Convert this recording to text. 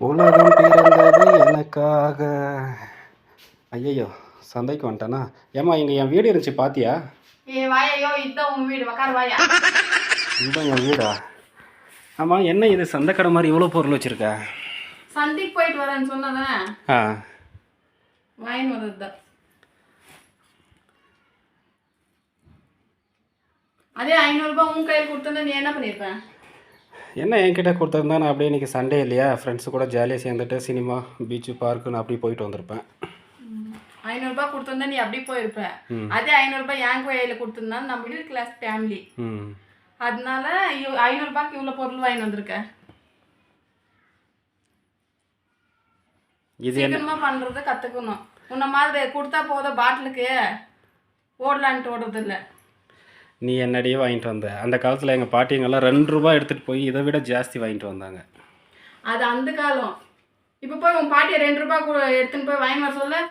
உலகம் பிறந்தது எனக்காக. ஐயையோ சந்தைக்கு வந்துட்டேனா? ஏம்மா இங்கே என் வீடு இருந்துச்சு பாத்தியா? ஏ வாயையோ இதுதான் உன் வீடு உக்கார் வாயா. என் வீடா? ஆமாம் என்ன இது சந்தைக்கடை மாதிரி இவ்வளோ பொருள் வச்சுருக்க? சந்தைக்கு போயிட்டு வரேன்னு சொன்னதானே ஆ. வாயின் வந்தது தான் அதே ஐநூறுரூபா உன் கையில் கொடுத்தா நீ என்ன பண்ணியிருப்பேன் என்ன என்கிட்ட கொடுத்துருந்தா நான் அப்படியே இன்றைக்கி சண்டே இல்லையா? ஃப்ரெண்ட்ஸு கூட ஜாலியாக சேர்ந்துட்டு சினிமா பீச்சு பார்க்குன்னு அப்படி போயிட்டு வந்திருப்பேன். ஐநூறுரூபா கொடுத்துருந்தா நீ அப்படி போயிருப்ப. ம். அதே ஐநூறுரூபா என் கையில் கொடுத்துருந்தா நம்ம மிடில் கிளாஸ் ஃபேமிலி அதனால இவ் ஐநூறுரூபாய்க்கு இவ்வளோ பொருள் வாங்கி வந்திருக்க? இது என்ன? சீக்கிரமா பண்றத கத்துக்கணும். உன்ன மாதிரி கொடுத்தா போத பாட்டிலுக்கு. ஓடலான்ட்டு ஓடுறது இல்ல நீ என்னடியே வாங்கிட்டு வந்த? அந்த காலத்தில் எங்கள் பாட்டிங்கெல்லாம் ரெண்டு ரூபா எடுத்துகிட்டு போய் இதை விட ஜாஸ்தி வாங்கிட்டு வந்தாங்க. அது அந்த காலம். இப்போ போய் உன் பாட்டியை ரெண்டு ரூபா எடுத்துன்னு போய் வாங்கி வர சொல்ல?